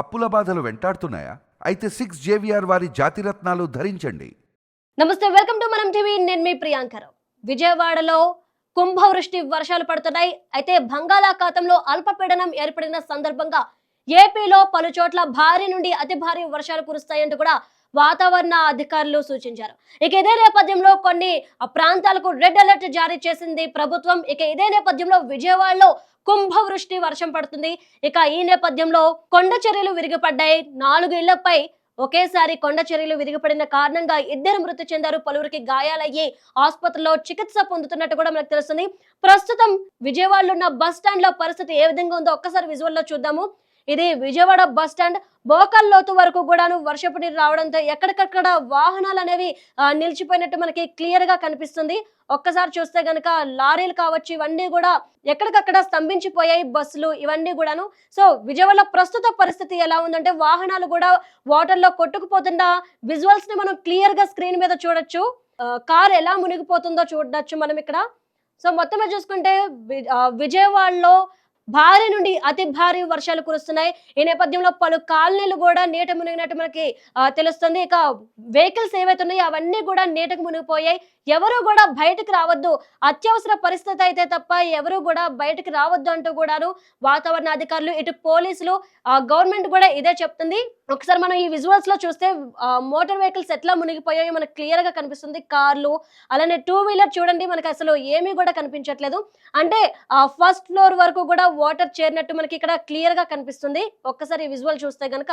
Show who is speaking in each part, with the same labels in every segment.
Speaker 1: అప్పుల బాధలు వెంటాడుతున్నాయా? అయితే సిక్స్ జేవిఆర్ వారి జాతిరత్నాలు ధరించండి.
Speaker 2: నమస్తే వెల్కమ్ టు మనం టీవీ. నేను మీ ప్రియాంకరావు విజయవాడలో కుంభవృష్టి వర్షాలు పడుతున్నాయి. అయితే బంగాళాఖాతంలో అల్పపీడనం ఏర్పడిన సందర్భంగా ఏపీలో పలు చోట్ల భారీ నుండి అతి భారీ వర్షాలు కురుస్తాయంటూ కూడా వాతావరణ అధికారులు సూచించారు. ఇక ఇదే నేపథ్యంలో కొన్ని ఆ ప్రాంతాలకు రెడ్ అలర్ట్ జారీ చేసింది ప్రభుత్వం. ఇక ఇదే నేపథ్యంలో విజయవాడలో కుంభవృష్టి వర్షం పడుతుంది. ఇక ఈ నేపథ్యంలో కొండ చర్యలు విరిగిపడ్డాయి. నాలుగు ఇళ్ళపై ఒకేసారి కొండ చర్యలు విరిగిపడిన కారణంగా ఇద్దరు మృతి చెందారు. పలువురికి గాయాలయ్యి ఆసుపత్రిలో చికిత్స పొందుతున్నట్టు కూడా మనకు తెలుస్తుంది. ప్రస్తుతం విజయవాడలో ఉన్న బస్ స్టాండ్లో పరిస్థితి ఏ విధంగా ఉందో ఒక్కసారి విజువల్లో చూద్దాము. ఇది విజయవాడ బస్ స్టాండ్ బోకల్ లోతు వరకు కూడాను వర్షపు నీరు రావడంతో ఎక్కడికక్కడ వాహనాలు అనేవి నిలిచిపోయినట్టు మనకి క్లియర్గా కనిపిస్తుంది. ఒక్కసారి చూస్తే గనక లారీలు కావచ్చు ఇవన్నీ కూడా ఎక్కడికక్కడ స్తంభించిపోయాయి బస్సులు ఇవన్నీ కూడాను. సో విజయవాడలో ప్రస్తుత పరిస్థితి ఎలా ఉందంటే వాహనాలు కూడా వాటర్లో కొట్టుకుపోతున్న విజువల్స్ని మనం క్లియర్గా స్క్రీన్ మీద చూడొచ్చు. కార్ ఎలా మునిగిపోతుందో చూడొచ్చు మనం ఇక్కడ. సో మొత్తం చూసుకుంటే విజయవాడలో భారీ నుండి అతి భారీ వర్షాలు కురుస్తున్నాయి. ఈ నేపథ్యంలో పలు కాలనీలు కూడా నీట మునిగినట్టు మనకి తెలుస్తుంది. ఇక వెహికల్స్ ఏవైతే ఉన్నాయో అవన్నీ కూడా నీటకు మునిగిపోయాయి. ఎవరు కూడా బయటకు రావద్దు. అత్యవసర పరిస్థితి అయితే తప్ప ఎవరు కూడా బయటకు రావద్దు అంటూ కూడాను వాతావరణ అధికారులు ఇటు పోలీసులు గవర్నమెంట్ కూడా ఇదే చెప్తుంది. ఒకసారి మనం ఈ విజువల్స్లో చూస్తే మోటార్ వెహికల్స్ ఎట్లా మునిగిపోయాయో మనకు క్లియర్గా కనిపిస్తుంది. కార్లు అలానే టూ వీలర్ చూడండి మనకి అసలు ఏమీ కూడా కనిపించట్లేదు. అంటే ఫస్ట్ ఫ్లోర్ వరకు కూడా వాటర్ చేరినట్టు మనకి ఇక్కడ క్లియర్గా కనిపిస్తుంది. ఒక్కసారి విజువల్ చూస్తే గనక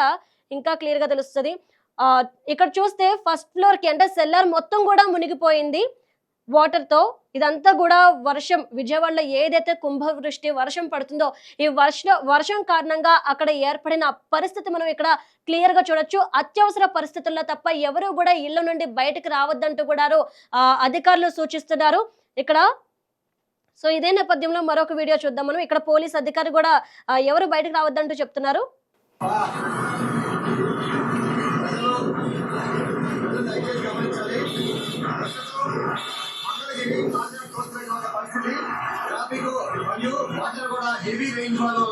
Speaker 2: ఇంకా క్లియర్గా తెలుస్తుంది. ఆ, ఇక్కడ చూస్తే ఫస్ట్ ఫ్లోర్కి అంటే సెల్లర్ మొత్తం కూడా మునిగిపోయింది వాటర్తో. ఇదంతా కూడా వర్షం విజయవాడలో ఏదైతే కుంభవృష్టి వర్షం పడుతుందో ఈ వర్ష వర్షం కారణంగా అక్కడ ఏర్పడిన పరిస్థితి మనం ఇక్కడ క్లియర్గా చూడొచ్చు. అత్యవసర పరిస్థితుల్లో తప్ప ఎవరు కూడా ఇళ్ళ నుండి బయటకు రావద్దంటూ కూడా అధికారులు సూచిస్తున్నారు. ఇక్కడ సో ఇదే నేపథ్యంలో మరొక వీడియో చూద్దాం మనం. ఇక్కడ పోలీస్ అధికారి కూడా ఎవరు బయటకు రావద్దంటూ చెప్తున్నారు.
Speaker 3: హెవీ వల్ల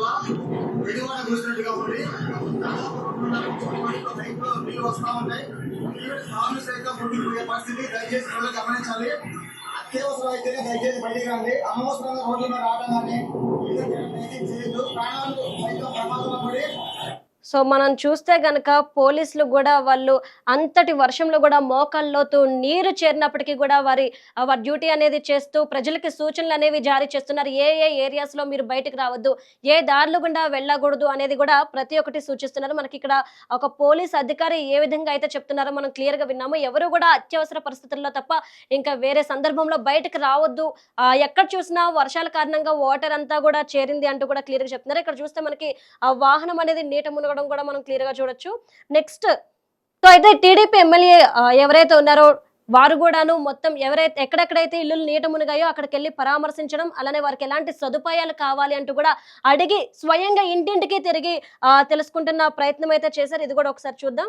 Speaker 3: ఉంది నీళ్ళు ఉంటాయి సైతం మునిగిపోయే పరిస్థితి దయచేసి గమనించాలి అత్యవసరం అయితేనే దయచేసి బయటికి రండి. అనవసరంగా రోడ్ల మీద రావడం కానీ చేయొద్దు ప్రాణాలు సైతం ప్రమాదంలో పడి
Speaker 2: సో మనం చూస్తే గనక పోలీసులు కూడా వాళ్ళు అంతటి వర్షంలో కూడా మోకాల్లోతూ నీరు చేరినప్పటికీ కూడా వారి వారి డ్యూటీ అనేది చేస్తూ ప్రజలకి సూచనలు అనేవి జారీ చేస్తున్నారు. ఏ ఏ ఏరియాస్లో మీరు బయటకు రావద్దు ఏ దారులు గుండా వెళ్ళకూడదు అనేది కూడా ప్రతి ఒక్కటి సూచిస్తున్నారు. మనకి ఇక్కడ ఒక పోలీస్ అధికారి ఏ విధంగా అయితే చెప్తున్నారో మనం క్లియర్గా విన్నాము. ఎవరు కూడా అత్యవసర పరిస్థితుల్లో తప్ప ఇంకా వేరే సందర్భంలో బయటకు రావద్దు. ఆ, ఎక్కడ చూసినా వర్షాల కారణంగా వాటర్ అంతా కూడా చేరింది అంటూ కూడా క్లియర్గా చెప్తున్నారు. ఇక్కడ చూస్తే మనకి ఆ వాహనం అనేది నీట మునగడం కూడా మనం క్లియర్గా చూడొచ్చు నెక్స్ట్ సో అయితే టీడీపీ ఎమ్మెల్యే ఎవరైతే ఉన్నారో వారు కూడాను మొత్తం ఎవరైతే ఎక్కడెక్కడైతే ఇల్లు నీట మునిగాయో అక్కడికి వెళ్ళి పరామర్శించడం అలానే వారికి ఎలాంటి సదుపాయాలు కావాలి అంటూ కూడా అడిగి స్వయంగా ఇంటింటికి తిరిగి తెలుసుకుంటున్న ప్రయత్నం అయితే చేశారు ఇది కూడా ఒకసారి చూద్దాం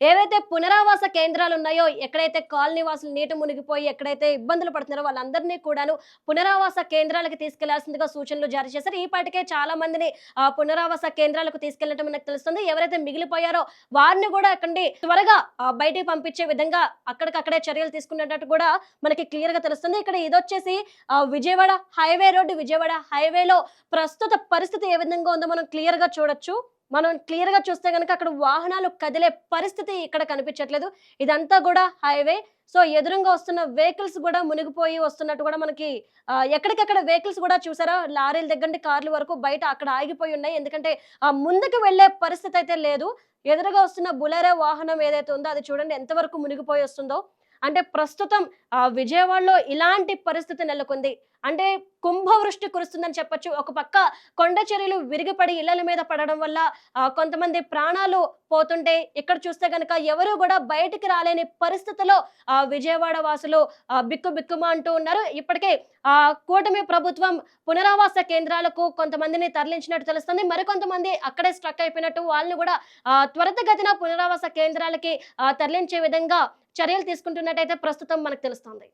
Speaker 2: ఏవైతే పునరావాస కేంద్రాలు ఉన్నాయో ఎక్కడైతే కాలనీ వాసులు నీట మునిగిపోయి ఎక్కడైతే ఇబ్బందులు పడుతున్నారో వాళ్ళందరినీ కూడాను పునరావాస కేంద్రాలకు తీసుకెళ్ళాల్సిందిగా సూచనలు జారీ చేశారు. ఈ పాటికే చాలా మందిని ఆ పునరావాస కేంద్రాలకు తీసుకెళ్ళడం మనకు తెలుస్తుంది. ఎవరైతే మిగిలిపోయారో వారిని కూడా అక్కడి త్వరగా బయటికి పంపించే విధంగా అక్కడికక్కడే చర్యలు తీసుకున్నట్టు కూడా మనకి క్లియర్గా తెలుస్తుంది. ఇక్కడ ఇదొచ్చేసి ఆ, విజయవాడ హైవే రోడ్డు. విజయవాడ హైవేలో ప్రస్తుత పరిస్థితి ఏ విధంగా ఉందో మనం క్లియర్గా చూడొచ్చు. మనం క్లియర్గా చూస్తే కనుక అక్కడ వాహనాలు కదిలే పరిస్థితి ఇక్కడ కనిపించట్లేదు. ఇదంతా కూడా హైవే సో ఎదురుగా వస్తున్న వెహికల్స్ కూడా మునిగిపోయి వస్తున్నట్టు కూడా మనకి ఎక్కడికక్కడ వెహికల్స్ కూడా చూసారా? లారీల దగ్గర నుండి కార్ల వరకు బయట అక్కడ ఆగిపోయి ఉన్నాయి. ఎందుకంటే ఆ ముందుకు వెళ్ళే పరిస్థితి అయితే లేదు. ఎదురుగా వస్తున్న బులెరో వాహనం ఏదైతే ఉందో అది చూడండి ఎంతవరకు మునిగిపోయి వస్తుందో. అంటే ప్రస్తుతం ఆ విజయవాడలో ఇలాంటి పరిస్థితి నెలకొంది. అంటే కుంభవృష్టి కురుస్తుందని చెప్పొచ్చు. ఒక పక్క కొండ చర్యలు విరిగిపడి ఇళ్ళ మీద పడడం వల్ల కొంతమంది ప్రాణాలు పోతుంటే ఇక్కడ చూస్తే కనుక ఎవరు కూడా బయటికి రాలేని పరిస్థితిలో ఆ విజయవాడ వాసులు ఆ, బిక్కు బిక్కుమా అంటూ ఉన్నారు. ఇప్పటికే ఆ కూటమి ప్రభుత్వం పునరావాస కేంద్రాలకు కొంతమందిని తరలించినట్టు తెలుస్తుంది. మరికొంతమంది అక్కడే స్ట్రక్ అయిపోయినట్టు వాళ్ళని కూడా ఆ, త్వరితగతిన పునరావాస కేంద్రాలకి తరలించే విధంగా చర్యలు తీసుకుంటున్నట్టయితే ప్రస్తుతం మనకు తెలుస్తుంది.